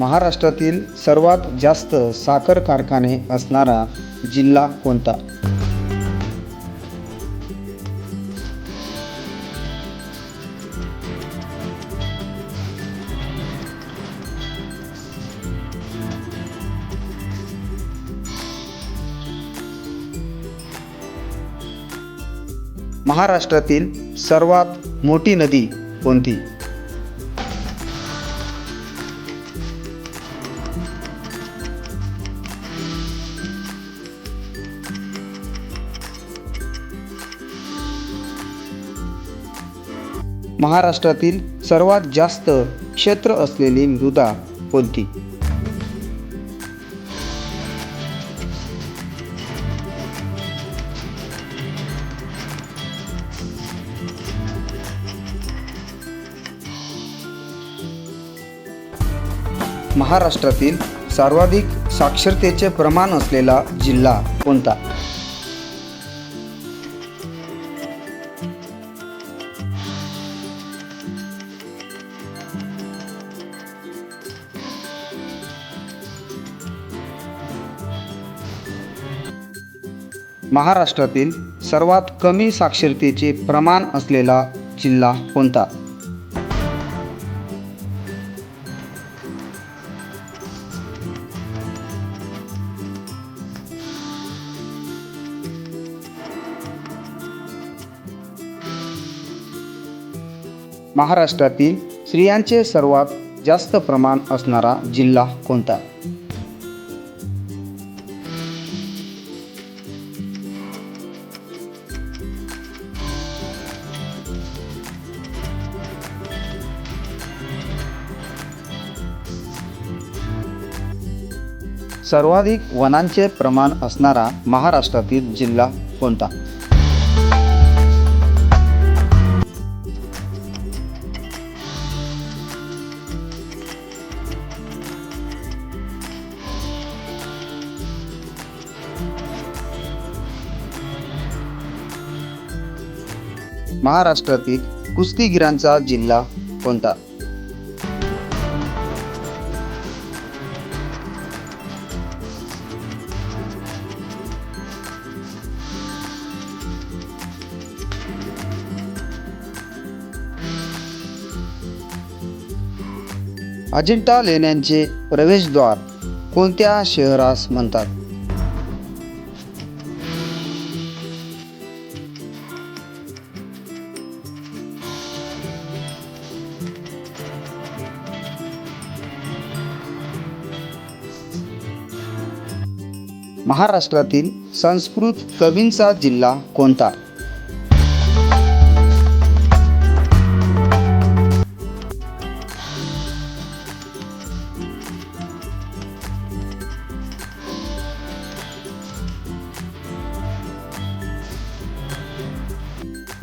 महाराष्ट्रातील सर्वात जास्त साखर कारखाने असणारा जिल्हा कोणता? महाराष्ट्रातील सर्वात मोठी नदी कोणती? महाराष्ट्रातील सर्वात जास्त क्षेत्र असलेली मृदा कोणती? महाराष्ट्रातील सर्वाधिक साक्षरतेचे प्रमाण असलेला जिल्हा कोणता? महाराष्ट्रातील सर्वात कमी साक्षरतेचे प्रमाण असलेला जिल्हा कोणता? महाराष्ट्रातील स्त्रियांचे सर्वात जास्त प्रमाण असणारा जिल्हा कोणता? सर्वाधिक वनांचे प्रमाण असणारा महाराष्ट्रातील जिल्हा कोणता? महाराष्ट्रातील कुस्तीगिरांचा जिल्हा कोणता? अजिंठा लेण्यांचे प्रवेशद्वार कोणत्या शहरास म्हणतात? महाराष्ट्रातील संस्कृत कवींचा जिल्हा कोणता?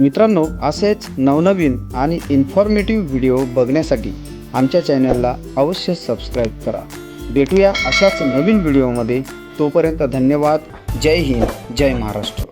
मित्रांनो असेच नवनवीन आणि इन्फॉर्मेटिव्ह व्हिडिओ बघण्यासाठी आमच्या चॅनलला अवश्य सबस्क्राईब करा. भेटूया अशाच नवीन व्हिडिओमध्ये तोपर्यंत धन्यवाद. जय हिंद. जय महाराष्ट्र.